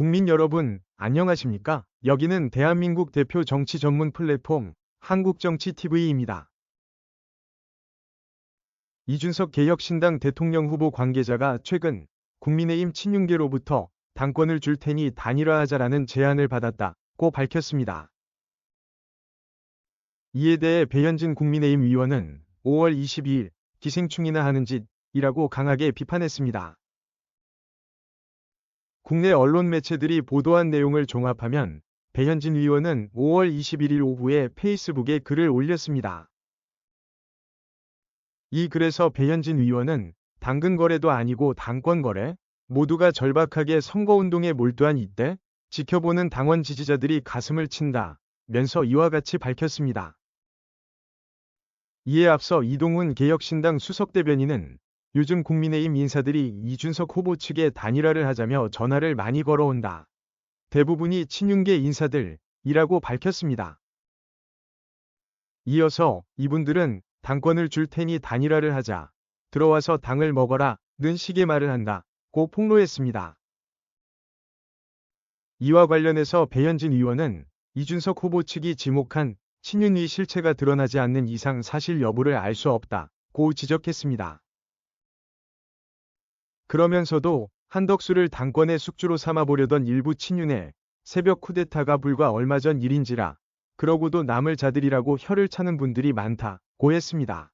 국민 여러분, 안녕하십니까? 여기는 대한민국 대표 정치 전문 플랫폼 한국정치TV입니다. 이준석 개혁신당 대통령 후보 관계자가 최근 국민의힘 친윤계로부터 당권을 줄 테니 단일화하자라는 제안을 받았다고 밝혔습니다. 이에 대해 배현진 국민의힘 의원은 5월 22일 기생충이나 하는 짓이라고 강하게 비판했습니다. 국내 언론 매체들이 보도한 내용을 종합하면 배현진 의원은 5월 21일 오후에 페이스북에 글을 올렸습니다. 이 글에서 배현진 의원은 당근 거래도 아니고 당권 거래? 모두가 절박하게 선거운동에 몰두한 이때 지켜보는 당원 지지자들이 가슴을 친다 면서 이와 같이 밝혔습니다. 이에 앞서 이동훈 개혁신당 수석대변인은 요즘 국민의힘 인사들이 이준석 후보 측에 단일화를 하자며 전화를 많이 걸어온다. 대부분이 친윤계 인사들이라고 밝혔습니다. 이어서 이분들은 당권을 줄 테니 단일화를 하자. 들어와서 당을 먹어라. 는 식의 말을 한다 고 폭로했습니다. 이와 관련해서 배현진 의원은 이준석 후보 측이 지목한 친윤의 실체가 드러나지 않는 이상 사실 여부를 알 수 없다 고 지적했습니다. 그러면서도 한덕수를 당권의 숙주로 삼아보려던 일부 친윤의 새벽 쿠데타가 불과 얼마 전 일인지라 그러고도 남을 자들이라고 혀를 차는 분들이 많다고 했습니다.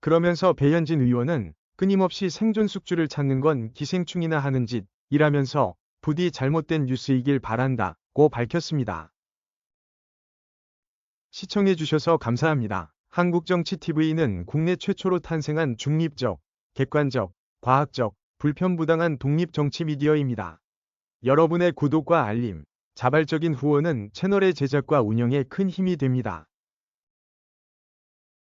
그러면서 배현진 의원은 끊임없이 생존 숙주를 찾는 건 기생충이나 하는 짓이라면서 부디 잘못된 뉴스이길 바란다고 밝혔습니다. 시청해주셔서 감사합니다. 한국정치TV는 국내 최초로 탄생한 중립적, 객관적, 과학적, 불편부당한 독립정치 미디어입니다. 여러분의 구독과 알림, 자발적인 후원은 채널의 제작과 운영에 큰 힘이 됩니다.